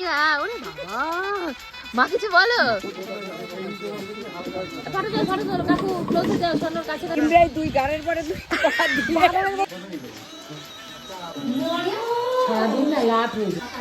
আচ্ছা ওরে বাবা মা কিছু বলো ফটো ফটো তোলো কাকু ক্লোজে যাও সোনার কাছে ইমরাই দুই গানের পরে দুই পা দিলে। সারাদিন না লাভ হয়ে যায়।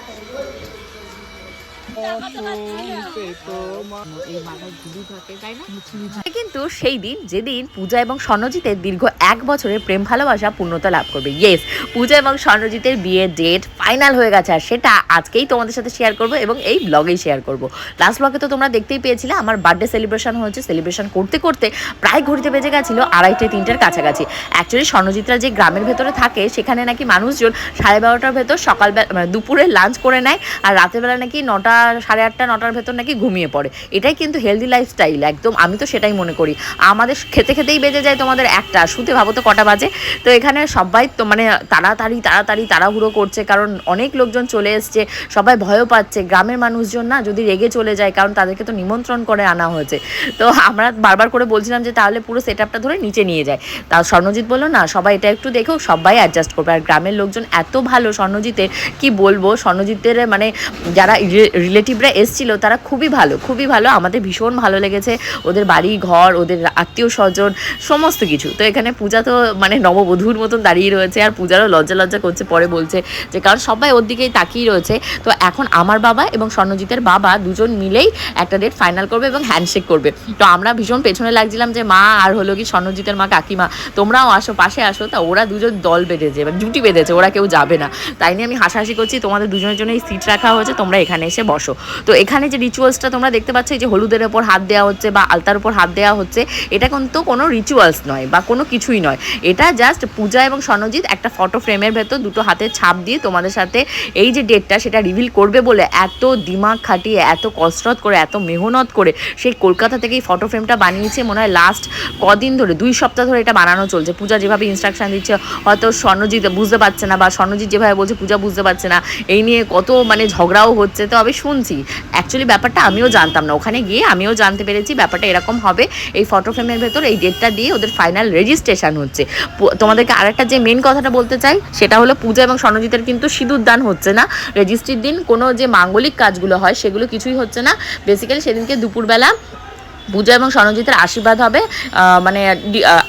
কিন্তু সেই দিন, যেদিন পূজা এবং স্বর্ণজিতের দীর্ঘ এক বছরের প্রেম ভালোবাসা পূর্ণতা লাভ করবে। ইয়েস পূজা এবং স্বর্ণজিতের বিয়ের ডেট ফাইনাল হয়ে গেছে আর সেটা আজকেই তোমাদের সাথে শেয়ার করব এবং এই ব্লগেই শেয়ার করব। লাস্ট ব্লগে তো তোমরা দেখতেই পেয়েছিলে, আমার বার্থডে সেলিব্রেশন হয়েছে। সেলিব্রেশন করতে করতে প্রায় ঘড়িতে বেজে গেছিল আড়াইটে তিনটের কাছাকাছি। অ্যাকচুয়ালি স্বর্ণজিতরা যে গ্রামের ভেতরে থাকে, সেখানে নাকি মানুষজন সাড়ে বারোটার ভেতর সকালবেলা মানে দুপুরে লাঞ্চ করে নেয় আর রাতের বেলা নাকি নটা সাড়ে আটটা, নটার ভেতর নাকি ঘুমিয়ে পড়ে। এটাই কিন্তু হেলদি লাইফস্টাইল একদম। আমি তো সেটাই মনে করি। আমাদের খেতে খেতেই বেজে যায় তোমাদের একটা। শুতে ভাবো তো কটা বাজে। তো এখানে সবাই তো মানে তাড়াতাড়ি তাড়াতাড়ি তাড়াহুড়ো করছে। কারণ অনেক লোকজন চলে এসছে। সবাই ভয়ও পাচ্ছে। গ্রামের মানুষজন না যদি রেগে চলে যায়, কারণ তাদেরকে তো নিমন্ত্রণ করে আনা হয়েছে। তো আমরা বারবার করে বলছিলাম যে তাহলে পুরো সেট আপটা ধরে নিচে নিয়ে যায়। তা স্বর্ণজিৎ বলল, না, সবাই এটা একটু দেখো, সবাই অ্যাডজাস্ট করবে। আর গ্রামের লোকজন এত ভালো স্বর্ণজিতের, কি বলব? স্বর্ণজিতের মানে যারা রিলেটিভরা এসছিল, তারা খুবই ভালো খুবই ভালো। আমাদের ভীষণ ভালো লেগেছে। ওদের বাড়ি, ঘর, ওদের আত্মীয় স্বজন, সমস্ত কিছু। তো এখানে পূজা তো মানে নববধূর মতন দাঁড়িয়ে রয়েছে, আর পূজারও লজ্জা লজ্জা করছে, পরে বলছে যে, কারণ সবাই ওর দিকেই তাকিয়ে রয়েছে। তো এখন আমার বাবা এবং স্বর্ণজিতের বাবা দুজন মিলেই একটা ডেট ফাইনাল করবে এবং হ্যান্ডশেক করবে। তো আমরা ভীষণ পেছনে লাগছিলাম যে, মা আর হলো কি স্বর্ণজিতের মা কাকিমা, তোমরাও আসো, পাশে আসো। তা ওরা দুজন দল বেঁধেছে মানে জুটি বেঁধেছে, ওরা কেউ যাবে না। তাই নিয়ে আমি হাসাহাসি করছি, তোমাদের দুজনের জন্য এই সিট রাখা হয়েছে, তোমরা এখানে এসে বসো। তো এখানে যে রিচুয়ালসটা তোমরা দেখতে পাচ্ছ যে হলুদের ওপর হাত দেওয়া হচ্ছে বা আলতার উপর হাত দেওয়া হচ্ছে, এটা কিন্তু কোনো রিচুয়ালস নয় বা কোনো কিছুই নয়। এটা জাস্ট পূজা এবং স্বর্ণজিৎ একটা ফটো ফ্রেমের ভেতর দুটো হাতে ছাপ দিয়ে তোমাদের সাথে এই যে ডেটটা সেটা রিভিল করবে বলে এত দিমাগ খাটিয়ে, এত কসরত করে, এত মেহনত করে সেই কলকাতা থেকে এই ফটো ফ্রেমটা বানিয়েছে। মনে হয় লাস্ট কদিন ধরে, দুই সপ্তাহ ধরে এটা বানানো চলছে। পূজা যেভাবে ইনস্ট্রাকশন দিচ্ছে, হয়তো স্বর্ণজিৎ বুঝতে পারছে না বা স্বর্ণজিৎ যেভাবে বলছে, পূজা বুঝতে পারছে না। এই নিয়ে কত মানে ঝগড়াও হচ্ছে। তো আমি শুনছি। অ্যাকচুয়ালি ব্যাপারটা আমিও জানতাম না। ওখানে গিয়ে আমিও জানতে পেরেছি ব্যাপারটা এরকম হবে। এই ফটো ফ্রেমের ভেতর এই ডেটটা দিয়ে ওদের ফাইনাল রেজিস্ট্রেশন হচ্ছে। তোমাদেরকে আরেকটা যে মেন কথাটা বলতে চাই, সেটা হলো পূজা এবং স্বর্ণজিতের কিন্তু সিঁদুর দান হচ্ছে না। রেজিস্ট্রির দিন কোনো যে মাঙ্গলিক কাজগুলো হয়, সেগুলো কিছুই হচ্ছে না। বেসিক্যালি সেদিনকে দুপুরবেলা পূজা এবং স্বর্ণজিতের আশীর্বাদ হবে মানে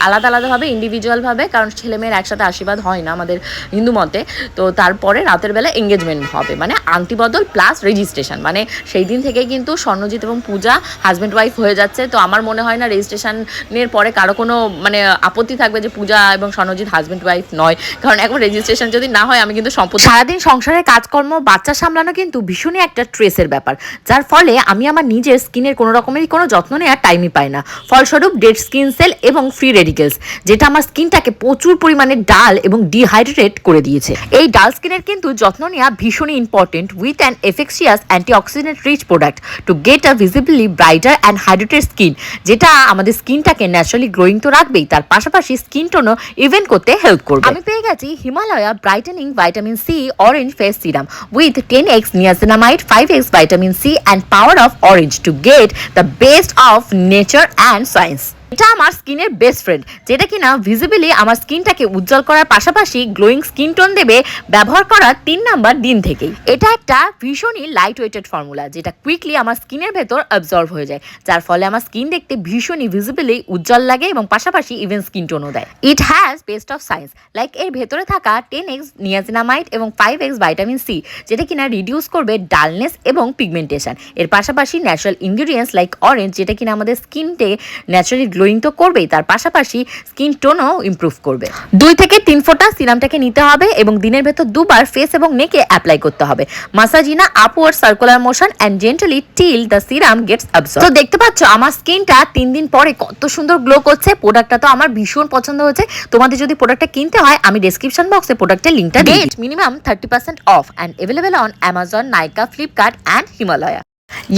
আলাদা আলাদাভাবে ইন্ডিভিজুয়ালভাবে কারণ ছেলেমেয়ের একসাথে আশীর্বাদ হয় না আমাদের হিন্দু মতে। তো তারপরে রাতের বেলা এঙ্গেজমেন্ট হবে মানে আন্টিবদল প্লাস রেজিস্ট্রেশন মানে সেই দিন থেকেই কিন্তু স্বর্ণজিৎ এবং পূজা হাজব্যান্ড ওয়াইফ হয়ে যাচ্ছে। তো আমার মনে হয় না রেজিস্ট্রেশনের পরে কারও কোনো মানে আপত্তি থাকবে যে পূজা এবং স্বর্ণজিৎ হাজব্যান্ড ওয়াইফ নয়। কারণ এখন রেজিস্ট্রেশন যদি না হয়, আমি কিন্তু সম্পত্তি সারাদিন সংসারের কাজকর্ম, বাচ্চা সামলানো কিন্তু ভীষণই একটা স্ট্রেসের ব্যাপার। যার ফলে আমি আমার নিজের স্কিনের কোনো রকমেরই কোনো যত্ন নেওয়ার টাইমই পাই না। ফলস্বরূপ ডেড স্কিন সেল এবং ফ্রি রেডিকেলস যেটা আমার স্কিনটাকে প্রচুর পরিমাণে ডাল এবং ডিহাইড্রেট করে দিয়েছে। এই ডাল স্কিনের কিন্তু যত্ন নেওয়া ভীষণই important with an efficacious antioxidant rich product to get a visibly brighter and hydrated skin যেটা আমাদের স্কিনটাকে ন্যাচারালি গ্রোয়িং তো রাখবেই, তার পাশাপাশি স্কিন টোনও ইভেন্ট করতে হেল্প করবে। আমি পেয়ে গেছি Himalaya brightening vitamin C orange face serum with ten X niacinamide five X vitamin C and power of orange to get the best of nature and science এটা আমার স্কিনের বেস্ট ফ্রেন্ড যেটা কিনা ভিজিবলি আমার স্কিনটাকে উজ্জ্বল করার পাশাপাশি গ্লোয়িং স্কিন টোন দেবে ব্যবহার করার তিন নাম্বার দিন থেকেই। এটা একটা ভীষণই লাইট ওয়েটেড ফর্মুলা যেটা কুইকলি আমার স্কিনের ভেতর অবজর্ভ হয়ে যায়, যার ফলে আমার স্কিন দেখতে ভীষণই ভিজিবলি উজ্জ্বল লাগে এবং পাশাপাশি ইভেন স্কিন টোনও দেয়। It has best of science like এর ভেতরে থাকা টেন এক্স নিয়াজিনামাইড এবং ফাইভ এক্স ভাইটামিন সি যেটা কিনা রিডিউস করবে ডালনেস এবং পিগমেন্টেশন এর পাশাপাশি ন্যাচারাল ইনগ্রিডিয়েন্টস লাইক অরেঞ্জ যেটা কিনা আমাদের স্কিনকে ন্যাচারালি গ্লোয়িং তো করবেই, তার পাশাপাশি স্কিন টোনও ইমপ্রুভ করবে। দুই থেকে তিন ফোঁটা সিরামটাকে নিতে হবে এবং দিনের ভেতর দুবার ফেস এবং নেকে অ্যাপ্লাই করতে হবে। মাসাজিনা upward circular motion and gently till the serum gets absorb তো দেখতে পাচ্ছ, আমার স্কিনটা তিন দিন পরে কত সুন্দর গ্লো করছে। প্রোডাক্টটা তো আমার ভীষণ পছন্দ হয়েছে। তোমাদের যদি প্রোডাক্টটা কিনতে হয়, আমি ডেসক্রিপশন বক্সে প্রোডাক্টের লিঙ্কটা দিয়ে minimum thirty percent off and available on Amazon Nykaa Flipkart and Himalaya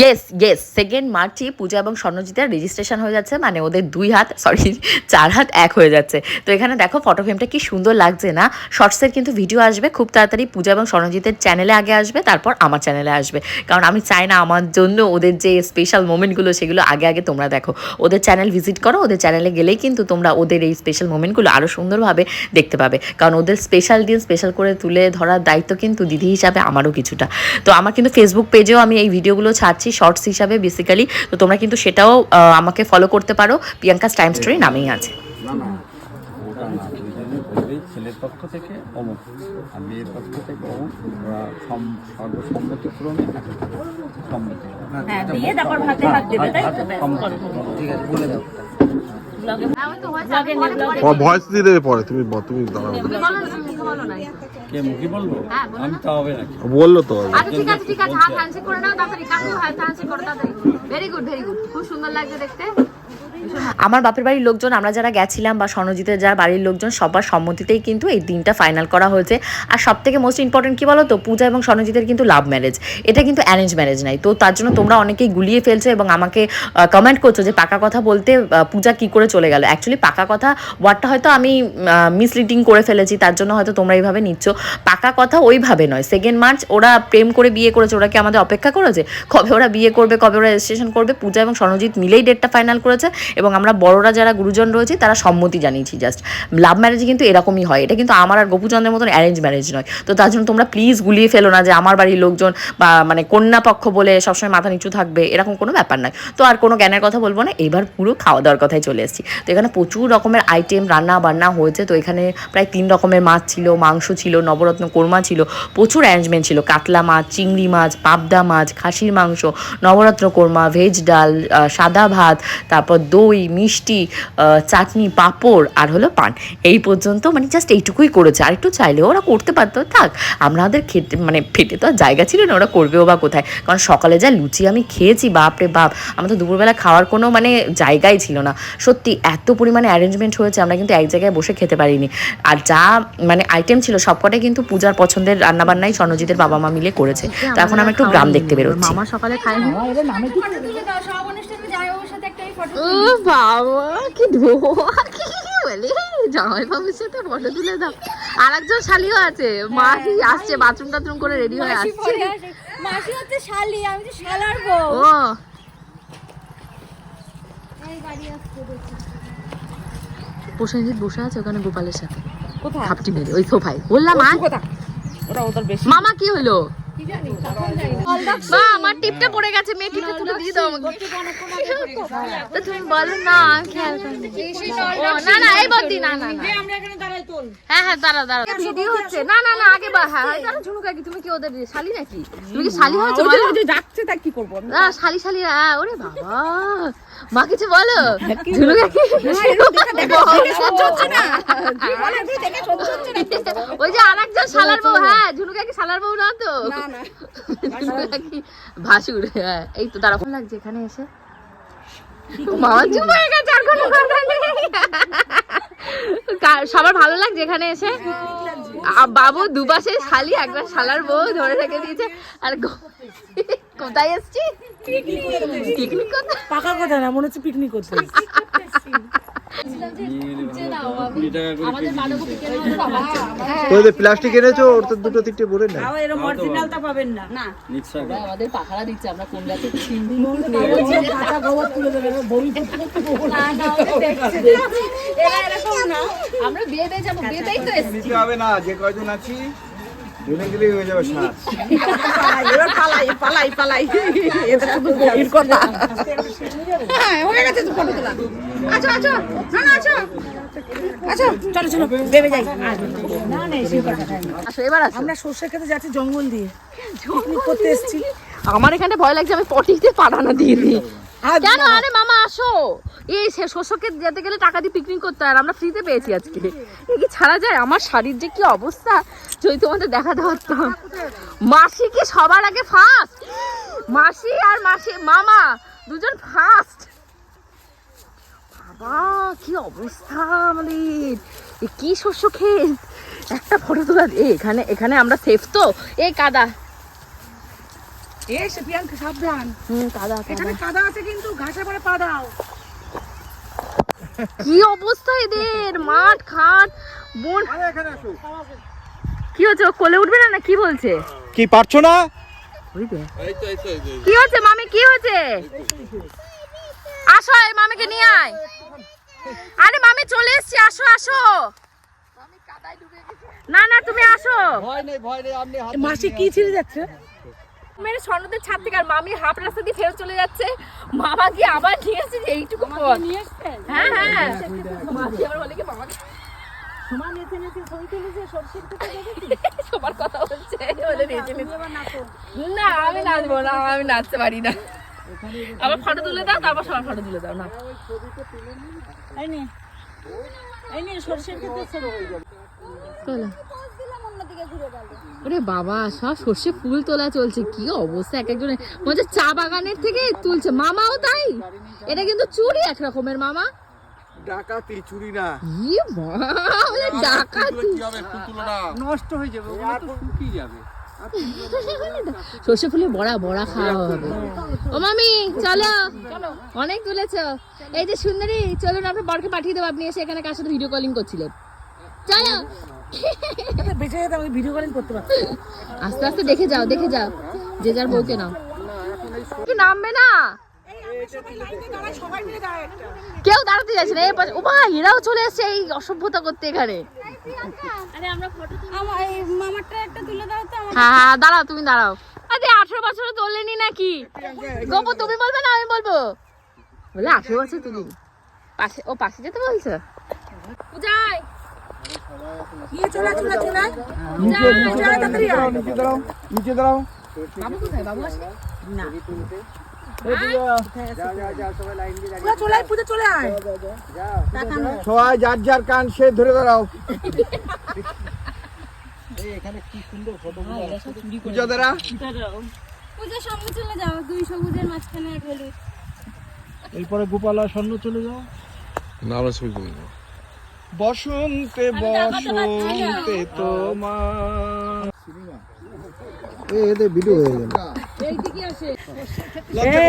yes yes second মার্চে পূজা এবং স্বর্ণজিতের রেজিস্ট্রেশন হয়ে যাচ্ছে মানে ওদের দুই হাত সরি চার হাত এক হয়ে যাচ্ছে। তো এখানে দেখো ফটো ফ্রেমটা কি সুন্দর লাগছে না? শর্টসের কিন্তু ভিডিও আসবে, খুব তাড়াতাড়ি পূজা এবং স্বর্ণজিতের চ্যানেলে আগে আসবে, তারপর আমার চ্যানেলে আসবে। কারণ আমি চাই না আমার জন্য ওদের যে স্পেশাল মোমেন্টগুলো সেগুলো আগে আগে তোমরা দেখো। ওদের চ্যানেল ভিজিট করো, ওদের চ্যানেলে গেলেই কিন্তু তোমরা ওদের এই স্পেশাল মোমেন্টগুলো আরও সুন্দরভাবে দেখতে পাবে। কারণ ওদের স্পেশাল দিন স্পেশাল করে তুলে ধরার দায়িত্ব কিন্তু দিদি হিসাবে আমারও কিছুটা। তো আমার কিন্তু ফেসবুক পেজেও আমি এই ভিডিওগুলো ছাড়ছি শর্টস হিসাবে বেসিক্যালি তো তোমরা কিন্তু সেটাও আমাকে ফলো করতে পারো। প্রিয়াঙ্কাস টাইম স্টোরি নামেই আছে। না না ওটা না দুইজনে বলবেই ছেলের পক্ষ থেকে অমুক। আর মেয়ের পক্ষ থেকে অমুক সর্বসম্মতিক্রমে সম্মতি হ্যাঁ দিয়ে তারপর হাতে হাত দেবে তাই তো? ব্যাস, সম্মতি ঠিক আছে বলে দাও। ভয়েস দিয়ে দেবে পরে। তুমি তুমি দাঁড়াও। কে মুখী বলব? আমি তা হবে নাকি? বলল তো আচ্ছা ঠিক আছে ঠিক আছে। হাত হ্যান্ডশেক করে নাও তাড়াতাড়ি কাকু হাত হ্যান্ডশেক করো তাড়াতাড়ি ভেরি গুড ভেরি গুড খুব সুন্দর লাগছে দেখতে। আমার বাপের বাড়ির লোকজন, আমরা যারা গেছিলাম বা স্বর্ণজিতের যারা বাড়ির লোকজন, সবার সম্মতিতেই কিন্তু এই দিনটা ফাইনাল করা হয়েছে। আর সব থেকে মোস্ট ইম্পর্টেন্ট কি বলো তো পূজা এবং স্বর্ণজিতের কিন্তু লাভ ম্যারেজ এটা কিন্তু অ্যারেঞ্জ ম্যারেজ নাই। তো তার জন্য তোমরা অনেকেই গুলিয়ে ফেলছো এবং আমাকে কমেন্ট করছ যে পাকা কথা বলতে পূজা কি করে চলে গেল? অ্যাকচুয়ালি পাকা কথা ওয়ার্ডটা হয়তো আমি মিসলিডিং করে ফেলেছি, তার জন্য হয়তো তোমরা এইভাবে নিচ্ছ। পাকা কথা ওইভাবে নয়। সেকেন্ড মার্চ ওরা প্রেম করে বিয়ে করেছে, ওরা কি আমাদের অপেক্ষা করেছে? কবে ওরা বিয়ে করবে, কবে ওরা রেজিস্ট্রেশন করবে? পূজা এবং স্বর্ণজিৎ মিলেই ডেটটা ফাইনাল করেছে। এবং আমরা বড়রা যারা গুরুজন রয়েছে, তারা সম্মতি জানিয়েছি জাস্ট লাভ ম্যারেজে কিন্তু এরকমই হয়। এটা কিন্তু আমার আর গোপুচন্দ্রের মতন অ্যারেঞ্জ ম্যারেজ নয়। তো তার জন্য তোমরা প্লিজ গুলিয়ে ফেলো না যে আমার বাড়ির লোকজন বা মানে কন্যা পক্ষ বলে সবসময় মাথা নিচু থাকবে, এরকম কোনো ব্যাপার নয়। তো আর কোনো জ্ঞানের কথা বলব না। এবার পুরো খাওয়া দাওয়ার কথায় চলে এসেছি। তো এখানে প্রচুর রকমের আইটেম রান্না বান্না হয়েছে। তো এখানে প্রায় তিন রকমের মাছ ছিল, মাংস ছিল, নবরত্ন কোরমা ছিল, প্রচুর অ্যারেঞ্জমেন্ট ছিল। কাতলা মাছ, চিংড়ি মাছ, পাবদা মাছ, খাসির মাংস, নবরত্ন কোরমা ভেজ ডাল সাদা ভাত, তারপর দই মিষ্টি চাটনি পাঁপড় আর হলো পান। এই পর্যন্ত মানে জাস্ট এইটুকুই করেছে। আর একটু চাইলেও ওরা করতে পারতো। থাক আমাদের খেতে মানে ফেটে তো আর জায়গা ছিল না ওরা করবেও বা কোথায়? কারণ সকালে যা লুচি আমি খেয়েছি বাপ রে বাপ আমার তো দুপুরবেলা খাওয়ার কোনো মানে জায়গাই ছিল না। সত্যি এত পরিমাণে অ্যারেঞ্জমেন্ট হয়েছে আমরা কিন্তু এক জায়গায় বসে খেতে পারিনি। আর যা মানে আইটেম ছিল সবকটাই কিন্তু পূজার পছন্দের রান্নাবান্নাই স্বর্ণজিতের বাবা মা মিলে করেছে। তো এখন আমরা একটু গ্রাম দেখতে বেরোচ্ছি। মামা সকালে খায়নি সব অনুষ্ঠানে যাই ওর সাথে একটা ফটো ও বাবা কি ধোয়া কি বলে? জামাই বাবুর সাথে ফটো তুলে দাও। আর একজন শালিও আছে। মাসি আসছে বাথরুম টাথরুম করে রেডি হয়ে আসছে। মাসি হচ্ছে শালি আমি তো শালার বউ। ও। প্রসেনজিৎ বসে আছে ওখানে গোপালের সাথে। কোথায়? থাপটি মেরে ওই সোফায়। বললাম মামা কি হলো? বা, আমার টিপটা পড়ে গেছে মেয়ে টিপটা তুলে দিয়ে দাও আমাকে। তুমি বলো না, খেয়াল না না, এই বদি না না আমরা এখানে হ্যাঁ হ্যাঁ দাঁড়া দাঁড়া ভিডিও হচ্ছে। না না না আগে বা হ্যাঁ হ্যাঁ দাঁড়া ঝুনুকা কি তুমি কি ওদের শালি নাকি? তুমি কি শালি হয়েছো? বলো যাচ্ছে তা কি করব না শালি শালি ওরে বাবা। মা কিছু বলো? ঝুনুকা কি ওই যে আরেকজন শালার বউ ঝুনুকা কি শালার বউ না তো ঝুনুকা কি ভাসুর হ্যাঁ এই তো দাঁড়া লাগছে এখানে এসে? মামা হয়ে গেছে, আর কোনো কথা নেই। সবার ভালো লাগছে এখানে এসে? বাবু দুপাশে শালি, একবার শালার বউ ধরে রেখে দিয়েছে, আর কোথায় এসছি পিকনিক করতে? পাকা কথা না মনে হচ্ছে পিকনিক করতে। প্লাস্টিক এনেছো ওর তো দুটো তিনটে ভরে না এরকম অরিজিনালটা পাবেন না। না আমাদের পাখারা দিচ্ছে আমরা কোন গাছে পাকা গোবর তুলে দেবে বড়ি এরকম না আমরা বিয়ে দিয়ে যাব বিয়েতেই তো এসছি। হবে না যে কয়জন আছি গেলেই হয়ে যাবে এবার পালাই পালাই পালাই। এটা শুধু কথা। হ্যাঁ হয়ে গেছে তো ফটো তোলা। আচ্ছা আচ্ছা না না আচ্ছা আচ্ছা চলো চলো বেবে যাই। না না এসে আসো এবার আসো। আমরা সর্ষে খেতে যাচ্ছি জঙ্গল দিয়ে। পিকনিক করতে এসেছি। আমার এখানে ভয় লাগছে আমি পটিতে পাঠানো দিয়ে দিই। কেন? আরে মামা আসো। এই সে শস্যকে যেতে গেলে টাকা দিয়ে পিকনিক করতে হয় আর আমরা ফ্রিতে পেয়েছি আজকে। এ কি ছাড়া যায়? আমার শাড়ির যে কি অবস্থা? যদি তোমাদের দেখাতে পারতাম মাসি কি সবার আগে ফার্স্ট মাসি আর মাসি মামা দুজন ফার্স্ট বাবা কি অবস্থা আমাদের। কি শস্য খেয়ে একটা ফটো তোলা এখানে এখানে আমরা সেফ তো? এ কাদা। এই সে প্রিয়াঙ্কা সাবধান। হুম কাদা এখানে কাদা আছে কিন্তু ঘাসে পরে পা দাও। কি অবস্থা এদের? মাঠ খাট বোন কি হচ্ছে কোলে উঠবে না না কি বলছে? কি পারছ না? কি হচ্ছে মামি কি হচ্ছে? আসো এই মামিকে নিয়ে আয়। আরে মামি চলে এসছি আসো আসো। না না তুমি আসো। মাসি কি ছিঁড়ে যাচ্ছে? মেরে স্বর্ণদের ছাদ থেকে আর মামি হাফ রাস্তা দিয়ে ফেরত চলে যাচ্ছে। মামা গিয়ে আবার নিয়ে এসেছে যে এইটুকু পথ? হ্যাঁ হ্যাঁ। মাসি আবার বলে কি মামাকে সবার কথা হচ্ছে। বলে নেচে নেচে। না আমি নাচবো না আমি নাচতে পারি না। আবার ফটো তুলে দাও তারপর সবার ফটো তুলে দাও না। তোলা। ওরে বাবা সব সর্ষে ফুল তোলা চলছে কি অবস্থা এক একজনের মনে চা বাগানের থেকে তুলছে মামাও তাই? এটা কিন্তু চুরি এক রকমের মামা। ডাকাতি চুরি না। ই বাবা, ডাকাতি। নষ্ট হয়ে যাবে ওগুলো তো শুকিয়ে যাবে। সর্ষে ফুলে বড়া বড়া খাওয়া হবে। ও মামি চলো। অনেক তুলেছ। এই যে সুন্দরী চলুন আপনার বরকে পাঠিয়ে দেবো। আপনি এসে এখানে কার সাথে ভিডিও কলিং করছিলেন? চলো। বেঁচে যেতে আমি ভিডিও কলিং করতে পারব আস্তে আস্তে দেখে যাও দেখে যাও। যে যার বউকে নাও। কি নামবে না। কেউ দাঁড়াতে যাচ্ছে না। এই পাশে- ও মা এরাও চলে এসছে এই অসভ্যতা করতে এখানে। আমার এই মামারটা একটা তুলে দাও তো আমার হ্যাঁ হ্যাঁ দাঁড়াও তুমি দাঁড়াও। আরে আঠারো বছরে তোলেনি নাকি? গপু তুমি বলবে না আমি বলব। বলে আঠারো বছর তুমি পাশে ও পাশে যেতে বলছো। পূজায় নিয়ে চলে আয়, চলে আয়, চলে আয়। নিচে নিচে দাঁড়াও নিচে দাঁড়াও নিচে দাঁড়াও। বাবু কোথায়? বাবু আসে পূজা চলে আয় পূজা চলে আয়। সবাই যার যার কান সে ধরে দাঁড়াও। পূজা দাঁড়া পূজার সঙ্গে চলে যাও দুই সবুজের মাঝখানে এক হলুদ। এরপরে গোপালা স্বর্ণ চলে যাও। না আমরা ছবি না। বসন্তে বসন্তে তোমার। ভিডিও হয়ে গেল।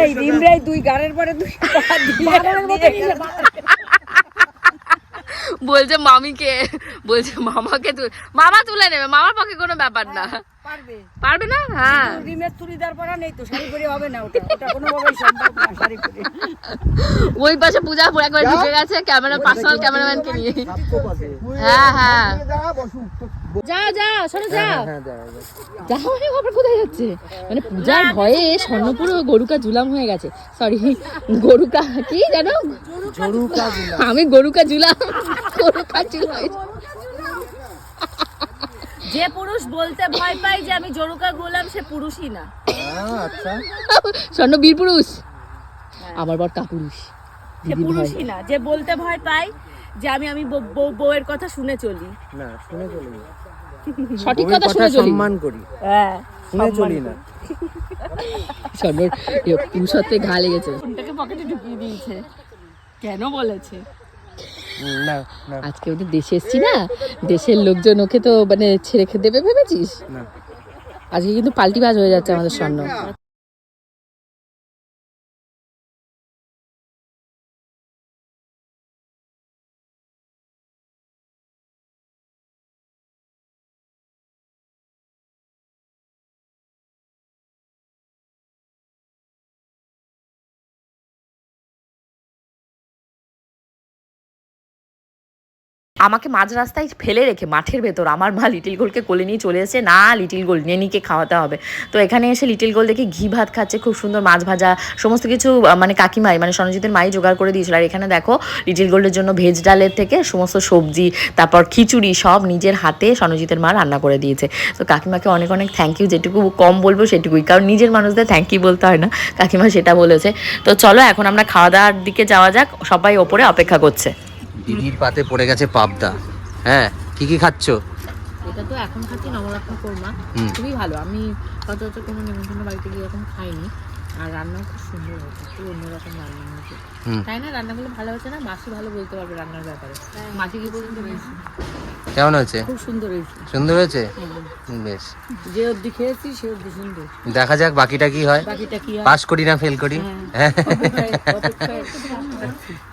এই দুই গাড়ের পরে দুই বলছে মামিকে বলছে মামাকে তুই মামা তুলে নেবে মামার পক্ষে কোনো ব্যাপার না। পারবে। পারবে না? হ্যাঁ। রিমের চুড়িদার পরা নেই তো শাড়ি পরে হবে না ওটা। ওটা কোনোভাবেই সম্ভব না শাড়ি পরে। ওই পাশে পূজা পুরো একবার ঢুকে গেছে ক্যামেরা পার্সোনাল ক্যামেরাম্যানকে নিয়ে। হ্যাঁ হ্যাঁ। যাও যাও শোনো যাও। যাও মানে কোথায় যাচ্ছে? মানে পূজার ভয়ে স্বর্ণপুরো গরুকা জুলাম হয়ে গেছে। সরি গরুকা কি জানো আমি গরুকা জুলাম। গরুকা জুলাম। যে পুরুষ বলতে ভয় পায় যে আমি জরুকা গোলাম সে পুরুষই না। স্বর্ণ বীর পুরুষ? আমার বর কাপুরুষ। সে পুরুষই না। যে বলতে ভয় পায় যে আমি আমি বউ- বউ- বউয়ের কথা শুনে চলি। না শুনে চলি সঠিক কথা শুনে চলি। করি। হ্যাঁ শুনে চলি না। স্বর্ণর পুরুষত্বে ঘা লেগেছে। ফোনটাকে পকেটে ঢুকিয়ে দিয়েছে। কেন বলেছে? না না। আজকে ওদের দেশে এসছি না? দেশের লোকজন ওকে তো মানে ছেড়ে খেতে দেবে ভেবেছিস? আজকে কিন্তু পাল্টিবাজ হয়ে যাচ্ছে আমাদের স্বর্ণ আমাকে মাঝ রাস্তায় ফেলে রেখে মাঠের ভেতর আমার মা লিটিল গোলকে কোলে নিয়ে চলে এসেছে, না লিটিল গোল নেনিকে খাওয়াতে হবে। তো এখানে এসে লিটিল গোল দেখে ঘি ভাত খাচ্ছে, খুব সুন্দর মাছ ভাজা, সমস্ত কিছু মানে কাকিমাই মানে সনজিতের মাই জোগাড় করে দিয়েছিল। আর এখানে দেখো লিটিল গোল্ডের জন্য ভেজ ডালের থেকে সমস্ত সবজি, তারপর খিচুড়ি সব নিজের হাতে সনজিতের মা রান্না করে দিয়েছে। তো কাকিমাকে অনেক অনেক থ্যাংক ইউ যেটুকু কম বলব সেটুকুই, কারণ নিজের মানুষদের থ্যাংক ইউ বলতে হয় না। কাকিমা সেটা বলেছে। তো চলো, এখন আমরা খাওয়া দাওয়ার দিকে যাওয়া যাক, সবাই ওপরে অপেক্ষা করছে। দিদির পাতে পড়ে গেছে পাবদা। হ্যাঁ কি কি খাচ্ছ? এটা তো এখন খাচ্ছি নবরত্ন কোরমা। খুবই ভালো। আমি সচরাচর কোনো নিমন্ত্রণ বাড়িতে গিয়ে এরকম খাইনি। আর রান্না খুব সুন্দর হয়েছে। খুব অন্যরকম রান্না হয়েছে হুম। তাই না? রান্নাগুলো ভালো হয়েছে না? মাসি ভালো বলতে পারবে রান্নার ব্যাপারে। মাসি কি পর্যন্ত কেমন হয়েছে? খুব সুন্দর হয়েছে। সুন্দর হয়েছে? বেশ। যে অবধি খেয়েছি সে অবধি সুন্দর। দেখা যাক বাকিটা কি হয়। বাকিটা কি হয়? পাস করি না ফেল করি? হ্যাঁ।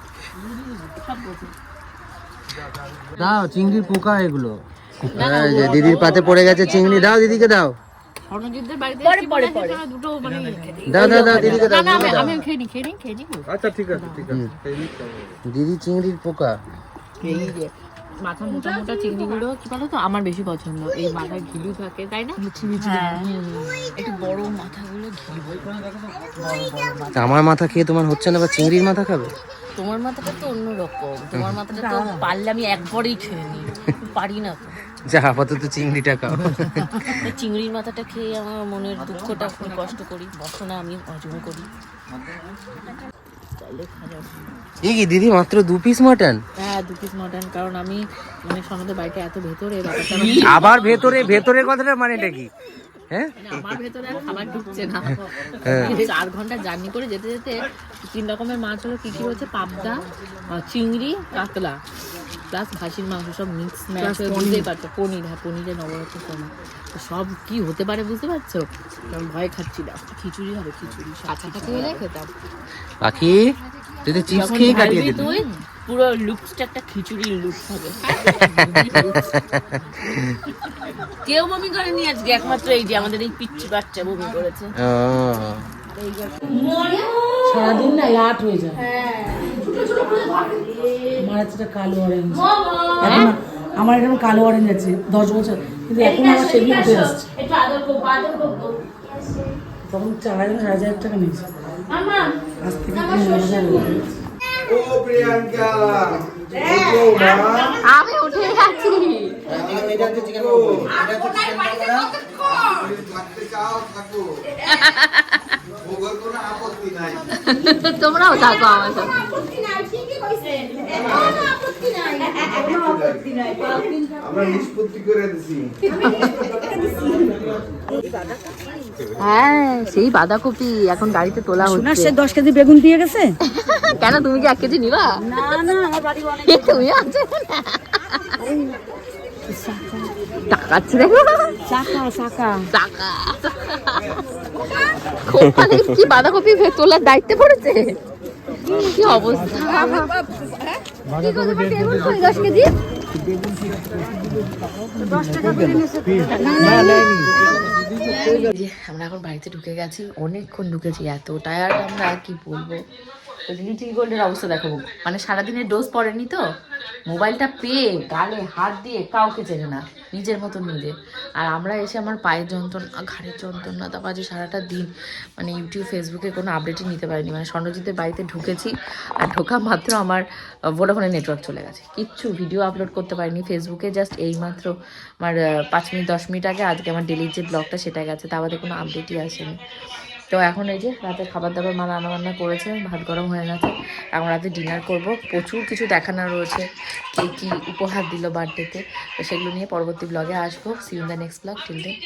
দাও চিংড়ির পোকা এগুলো। এই দিদির পাতে পড়ে গেছে চিংড়ি। দাও দিদিকে দাও। দিদি চিংড়ির পোকা। এই মাথা মোটা মোটা চিংড়িগুলো কি বলো তো আমার বেশি পছন্দ। এই মাথায় ঘিলু থাকে তাই না? হ্যাঁ। একটু বড় মাথাগুলো ঘিলু। তা আমার মাথা খেয়ে তোমার হচ্ছে না বা চিংড়ির মাথা খাবে? তোমার মাথাটা তো অন্যরকম। তোমার মাথাটা তো পারলে আমি একবারেই খেয়ে নিই। পারি না তো। যা আপাতত চিংড়িটা খাও। এই চিংড়ির মাথাটা খেয়ে আমার মনের দুঃখটা খুব কষ্ট করি বসনা আমি হজম করি। কি দিদি মাত্র দু পিস মাটন হ্যাঁ দু পিস মটন কারণ আমি মানে সনদের বাড়িটা এত ভেতরে আবার ভেতরে ভেতরের কথাটা মানেটা কি? হ্যাঁ? মানে আমার ভেতরে আর খাবার ঢুকছে না। হ্যাঁ। চার ঘণ্টা জার্নি করে যেতে যেতে তিন রকমের মাছ হলো কি কি হচ্ছে পাবদা চিংড়ি কাতলা প্লাস খাসির মাংস সব মিক্স ম্যাচ হয়ে বুঝতেই পারছ পনির হ্যাঁ পনিরের নবরত্ন পনির। সব কি হতে পারে বুঝতে পারছ? কারণ ভয় খাচ্ছি না। খিচুড়ি হবে খিচুড়ি কাঁচা কাঁচা হলে খেতাম। পাখি তুই চিপস খেয়ে কাটিয়ে দিলি। তুই পুরো লুকসটা একটা খিচুড়ির লুক হবে। কেউ বমি করেনি আজকে একমাত্র এই যে আমাদের এই পিচ্ছি বাচ্চা বমি করেছে। ও, সারাদিন না লাট হয়ে যায়। আমার একটা কালো অরেঞ্জ এখন আমার এরকম কালো অরেঞ্জ আছে। দশ বছর কিন্তু এখন আমার সেদিন উঠে আসছে তখন চার হাজার সাড়ে হাজার টাকা নিয়েছে। আজ থেকে তিন হাজার ও প্রিয়াঙ্কা আমি উঠে গেছি কোনো আপত্তি তোমরাও থাকো আমার সাথে। আমরা নিষ্পত্তি করে দিছি হ্যাঁ সেই বাঁধাকপি এখন গাড়িতে তোলা হচ্ছে। দশ কেজি বেগুন দিয়ে গেছে? কেন তুমি কি এক কেজি নিবা? না না আমার বাড়ি অনেক তুমি আছে দেখো। কি বাঁধাকপি তোলার দায়িত্বে পড়েছে? কি অবস্থা কি করে বেগুন কই দশ কেজি আমরা এখন বাড়িতে ঢুকে গেছি অনেকক্ষণ ঢুকেছি এত টায়ার্ড আমরা কি বলব ওই লিটিল গোল্ডের অবস্থা দেখো। মানে সারাদিনের ডোজ পড়েনি তো? মোবাইলটা পেয়ে গালে হাত দিয়ে কাউকে চেনে না। নিজের মতন নিজে। আর আমরা এসে আমার পায়ের যন্ত্রণা, ঘাড়ের যন্ত্রণা, তারপর যে সারাটা দিন মানে ইউটিউব ফেসবুকে কোনো আপডেটই নিতে পারিনি। মানে স্বর্ণজিতের বাড়িতে ঢুকেছি আর ঢোকা মাত্র আমার ভোডাফোনের নেটওয়ার্ক চলে গেছে। কিচ্ছু ভিডিও আপলোড করতে পারিনি। ফেসবুকে জাস্ট এই মাত্র আমার পাঁচ মিনিট, দশ মিনিট আগে আজকে আমার ডেলির যে ব্লগটা সেটা গেছে। তা বাদে কোনো আপডেটই আসেনি। তো এখন এই যে রাতে খাবার দাবার মা রান্না বান্না করেছে, ভাত গরম হয়ে গেছে। এখন রাতে ডিনার করব। প্রচুর কিছু দেখানো রয়েছে, কে কী উপহার দিল বার্থডেতে তো সেগুলো নিয়ে পরবর্তী ব্লগে আসব। See you in the next blog till then